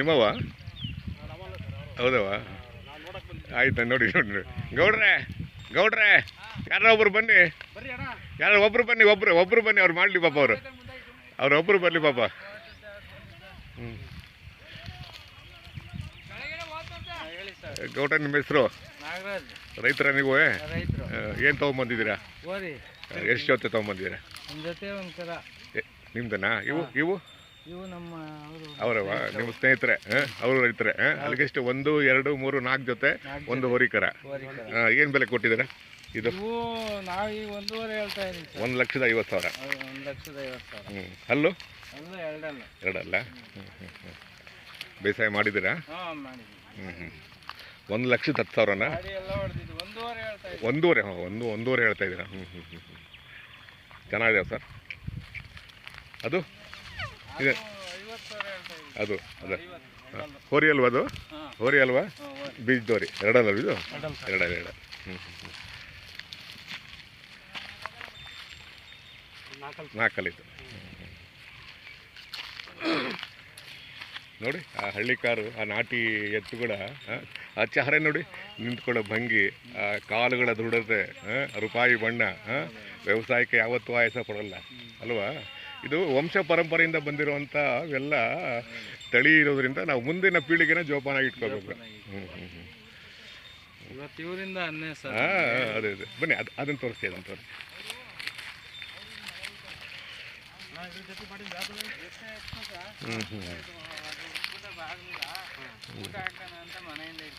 ನಿಮ್ಮವ ಹೌದವ ಆಯ್ತು ನೋಡಿ ನೋಡಿ. ಗೌಡ್ರೆ ಗೌಡ್ರೆ ಯಾರೋ ಒಬ್ರು ಬನ್ನಿ. ಯಾರೋ ಒಬ್ರು ಬನ್ನಿ ಒಬ್ರು ಒಬ್ರು ಬನ್ನಿ ಅವ್ರು ಮಾಡಲಿ ಪಾಪ ಅವರು. ಅವ್ರು ಒಬ್ರು ಬರಲಿ ಪಾಪ. ಹ್ಞೂ ಸರ್ ಗೌಡ್ರ ನಿಮ್ಮ ಹೆಸರು? ರೈತರ ನೀವು? ಏನ್ ತೊಗೊಂಬಂದಿದ್ದೀರಾ? ಎಷ್ಟು ಜೊತೆ ತೊಗೊಂಬಂದಿದ್ದೀರಾ? ನಿಮ್ದನಾ? ಇವು ಇವು? ಇವು ನಮ್ಮ ಅವರು ಅವರವ ನಿಮ್ಮ ಸ್ನೇಹಿತರೆ. ಅವರು ರೈತರೆ ಅಲ್ಲಿಗೆಷ್ಟು ಒಂದು ಎರಡು ಮೂರು ನಾಲ್ಕು ಜೊತೆ ಒಂದು ಹೋರಿಕರ. ಏನು ಬೆಲೆ ಕೊಟ್ಟಿದ್ದೀರಾ? ಇದು? ನಾವು ಈಗ ಒಂದೂವರೆ ಹೇಳ್ತಾ ಸರ್. ಒಂದು ಲಕ್ಷದ ಐವತ್ತು ಸಾವಿರ. ಒಂದು ಲಕ್ಷದ ಐವತ್ತು ಸಾವಿರ. ಹ್ಞೂ ಅಲ್ಲು ಅಲ್ಲ ಎರಡಲ್ಲ. ಎರಡಲ್ಲ? ಬೇಸಾಯ ಮಾಡಿದ್ದೀರಾ? ಹ್ಞೂ ಹ್ಞೂ ಒಂದು ಲಕ್ಷದ ಹತ್ತು ಸಾವಿರನ? ಒಂದೂವರೆ ಹಾಂ ಒಂದು ಒಂದೂವರೆ ಹೇಳ್ತಾ ಇದ್ದೀರಾ ಹ್ಞೂ ಹ್ಞೂ ಹ್ಞೂ ಚೆನ್ನಾಗಿದೆ ಸರ್? ಅದು? ಅದು, ಅದ. ಹೋರಿ ಅಲ್ವಾ ಅದು? ಹೋರಿ ಅಲ್ವಾ? ಬೀಜ್ ದೋರಿ ಎರಡಲ್ಲ ಇದು? ಎರಡ ಎರಡ ಹ್ಞೂ ಹ್ಞೂ ನೋಡಿ, ಆ ಹಳ್ಳಿ ಕಾರು, ಆ ನಾಟಿ ಎತ್ತುಗಳ ಕೂಡ ಆ ಚಹರೆ ನೋಡಿ, ನಿಂತ್ಕೊಳ್ಳೋ ಭಂಗಿ, ಆ ಕಾಲುಗಳ ದೃಢತೆ ರೂಪಾಯಿ ಬಣ್ಣ ವ್ಯವಸಾಯಕ್ಕೆ ಯಾವತ್ತೂ ಆಯಾಸ ಕೊಡಲ್ಲ ಅಲ್ವಾ? ಇದು ವಂಶ ಪರಂಪರೆಯಿಂದ ಬಂದಿರುವಂಥ ಎಲ್ಲ ತಳಿ ಇರೋದ್ರಿಂದ ನಾವು ಮುಂದಿನ ಪೀಳಿಗೆನ ಜೋಪಾನಾಗಿ ಇಟ್ಕೋಬೇಕು. ಹ್ಞೂ ಹ್ಞೂ ಹ್ಞೂ ಇವತ್ತು ಇವರಿಂದ ಅನ್ನೇ ಸರ್. ಹಾಂ ಅದೇ ಅದೇ. ಬನ್ನಿ ಅದು ಅದನ್ನು ತೋರಿಸ್ತೀವಿ ಅದನ್ನು ತೋರಿಸಿ. ಹ್ಞೂ ಹ್ಞೂ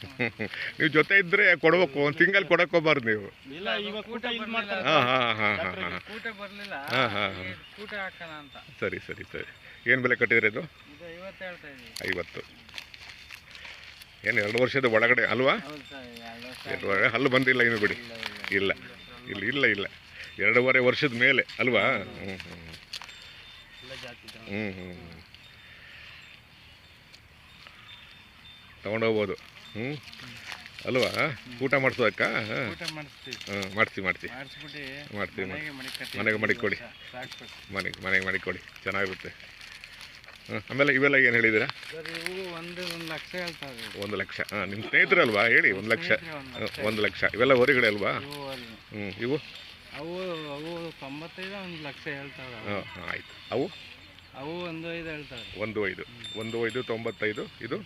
ನೀವು ಜೊತೆ ಇದ್ರೆ ಕೊಡ್ಬೇಕು ಒಂದು ಸಿಂಗಲ್ ಕೊಡಕ್ ಹೋಗ್ಬಾರ್ದು ನೀವು. ಇಲ್ಲ ಇವಾಗ ಊಟ ಬರ್ಲಿಲ್ಲ. ಹಾಂ ಹಾಂ ಹಾಂ ಹಾಂ ಹಾಂ. ಊಟ ಬರ್ಲಿಲ್ಲ. ಹಾಂ, ಹಾಂ, ಹಾಂ. ಊಟ ಹಾಕೋಣ ಅಂತ. ಸರಿ ಸರಿ ಸರಿ. ಏನು ಬೆಲೆ ಕಟ್ಟಿದ್ರೆ ಇದು? ಇದು ಐವತ್ತು ಏನು ಎರಡು ವರ್ಷದ ಒಳಗಡೆ ಅಲ್ವಾ? ಹೌದು ಸರ್ ಎರಡು ಹಲ್ಲು ಬಂದಿಲ್ಲ ಇನ್ನು ಬಿಡಿ. ಇಲ್ಲ, ಇಲ್ಲ. ಇಲ್ಲ. ಇಲ್ಲ ಎರಡೂವರೆ ವರ್ಷದ ಮೇಲೆ ಅಲ್ವಾ? ಹ್ಞೂ ಹ್ಞೂ. ಹ್ಞೂ ಹ್ಞೂ ಹ್ಞೂ ತೊಗೊಂಡೋಗ್ಬೋದು ಹ್ಞೂ ಅಲ್ವಾ? ಊಟ ಮಾಡಿಸೋದಕ್ಕ ಮಾಡಿಸಿ ಮಾಡಿಸ್ಬಿಟ್ಟು ಮಾಡ್ತೀವಿ ಮನೆಗೆ ಮಾಡಿಕೊಡಿ ಮನೆಗೆ ಮನೆಗೆ ಮಾಡಿಕೊಡಿ ಚೆನ್ನಾಗಿರುತ್ತೆ. ಹಾಂ ಆಮೇಲೆ ಇವೆಲ್ಲ ಏನು ಹೇಳಿದ್ದೀರಾ? ಒಂದು ಲಕ್ಷ ಹಾಂ ನಿಮ್ಮ ಸ್ನೇಹಿತರಲ್ವಾ ಹೇಳಿ ಒಂದು ಲಕ್ಷ. ಒಂದು ಲಕ್ಷ ಇವೆಲ್ಲ ಹೊರಗಡೆ ಅಲ್ವಾ? ಹ್ಞೂ ಇವು? ಅವು ಅವು ತೊಂಬತ್ತೈದು ಒಂದು ಲಕ್ಷ ಹೇಳ್ತಾವೆ ಹಾಂ ಹಾಂ ಆಯಿತು. ಅವು? ಅವು ಒಂದು ಐದು ಹೇಳ್ತಾರೆ ಒಂದು ಐದು. ಒಂದು ಐದು ತೊಂಬತ್ತೈದು. ಇದು?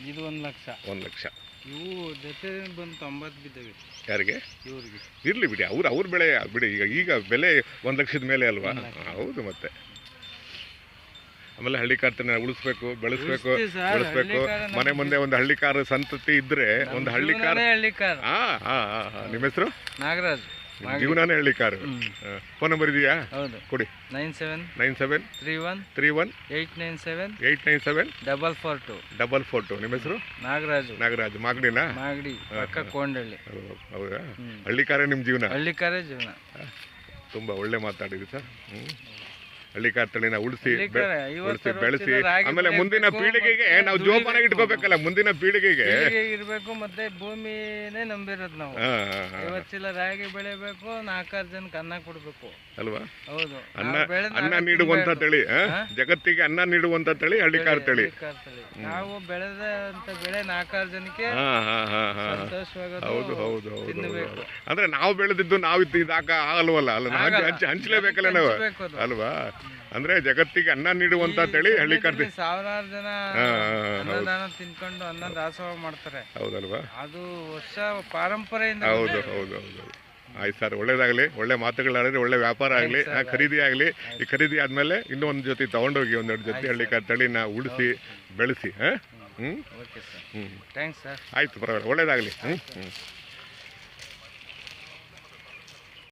ಇದು ಒಂದು ಲಕ್ಷ. ಒಂದು ಲಕ್ಷ. ಇವು ಜೊತೆ ಬಂದು ತೊಂಬತ್ತು ಬಿದ್ದವೆ. ಯಾರಿಗೆ? ಇವ್ರಿಗೆ. ಇರಲಿ ಬಿಡಿ ಅವ್ರು ಅವ್ರ ಬೆಳೆ ಬಿಡಿ ಈಗ ಈಗ ಬೆಲೆ ಒಂದು ಲಕ್ಷದ ಮೇಲೆ ಅಲ್ವಾ? ಹೌದು ಮತ್ತೆ. ಆಮೇಲೆ ಹಳ್ಳಿ ಕಾರ್ತನ ಉಳಿಸ್ಬೇಕು ಬೆಳೆಸ್ಬೇಕು ಬೆಳೆಸ್ಬೇಕು ಮನೆ ಮುಂದೆ ಒಂದು ಹಳ್ಳಿ ಕಾರ್ ಸಂತತಿ ಇದ್ರೆ ಒಂದು ಹಳ್ಳಿ ಕಾರ್ ಹಳ್ಳಿ ಕಾರ್. ಹಾ ಹಾ ಹಾ ನಿಮ್ಮ ಹೆಸರು? ನಾಗರಾಜ್. ಜೀವನನೇ ಹೇಳಿ ಕಾರು. ಫೋನ್ ನಂಬರ್ ಇದೆಯಾ? ಹೌದು. ಕೊಡಿ. Nine seven nine seven three one three one eight nine seven eight nine seven double four two. Double four two. ನಿಮ್ಮ ಹೆಸರು? ನಾಗರಾಜು. ನಾಗರಾಜ್. ಮಾಗಡಿನ? ಮಾಗಡಿ ಪಕ್ಕ ಕೋಂಡಳ್ಳಿ. ಹೌದು, ಹಳ್ಳಿ ಕಾರೇ ನಿಮ್ಮ ಜೀವನ? ಹಳ್ಳಿ ಕಾರೇ ಜೀವನ ತುಂಬ ಒಳ್ಳೆ ಮಾತಾಡಿದ್ರಿ ಸರ್. ಹ್ಞೂ ಹಳ್ಳಿ ಕಾರ್ ತಳಿನ ಉಳಿಸಿ ಉಳಿಸಿ ಬೆಳೆಸಿ ಆಮೇಲೆ ಮುಂದಿನ ಪೀಳಿಗೆಗೆ ನಾವು. ಜೋಪಾನಾಗಿ ಇಟ್ಕೋಬೇಕಲ್ಲ ಮುಂದಿನ ಪೀಳಿಗೆಗೆ. ಇರಬೇಕು ಮತ್ತೆ ಭೂಮಿನೇ ನಂಬಿರೋದು ನಾವು. ಇವತ್ತಿಲ್ಲ ರಾಗಿ ಬೆಳಿಬೇಕು ನಾಲ್ಕಾರು ಜನಕ್ಕೆ ಅನ್ನ ಕೊಡ್ಬೇಕು. ಅಲ್ವಾ? ಹೌದು. ಅನ್ನ ಅನ್ನ ನೀಡುವಂತ. ತಳಿ? ಜಗತ್ತಿಗೆ ಅನ್ನ ನೀಡುವಂತ ತಳಿ ಹಳ್ಳಿಕಾರ್ ತಳಿ ಹಳ್ಳಿ ಕಾರ್ ತಳಿ. ನಾವು ಬೆಳೆದಂತ ಬೆಳೆ ನಾಲ್ಕಾರು ಜನಕ್ಕೆ ಹೌದು ಹೌದು ಹೌದು ಅಂದ್ರೆ ನಾವು ಬೆಳೆದಿದ್ದು ನಾವು ಇದಾಗ ಇದಾಕ ಆಗಲ್ವಲ್ಲ ಅಲ್ಲ? ಹಂಚ್ಲೇಬೇಕಲ್ಲ ನಾವು? ಅಲ್ವಾ? ಅಂದ್ರೆ ಜಗತ್ತಿಗೆ ಅನ್ನ ನೀಡುವಂತ ತಳಿ ಹಳ್ಳಿ ಇಲ್ಲಿ ಸಾವಿರಾರು ಜನ ಅನ್ನದಾನ ತಿನ್ಕೊಂಡು ಅನ್ನ ದಾಸೋಹ ಮಾಡ್ತಾರೆ. ಹೌದಲ್ವಾ? ಅದು ವರ್ಷ ಪರಂಪರೆಯಿಂದ ಹೌದು ಹೌದು ಹೌದು ಆಯ್ತು ಸರ್ ಒಳ್ಳೇದಾಗಲಿ. ಒಳ್ಳೆ ಮಾತುಗಳಾಗಲಿ ಒಳ್ಳೆ ವ್ಯಾಪಾರ ಆಗಲಿ. ಖರೀದಿ ಆಗಲಿ. ಈ ಖರೀದಿ ಆದಮೇಲೆ ಇನ್ನೂ ಒಂದು ಜೊತೆ ತೊಗೊಂಡೋಗಿ ಒಂದೆರಡು ಜೊತೆ ಹಳ್ಳಿ ತಳಿನ ಉಳಿಸಿ ಬೆಳೆಸಿ ಹಾಂ? ಹ್ಞೂ ಹ್ಞೂ ಥ್ಯಾಂಕ್ಸ್ ಸರ್. ಆಯ್ತು ಪರವಾಗಿಲ್ಲ. ಒಳ್ಳೇದಾಗಲಿ. ಹ್ಞೂ ಹ್ಞೂ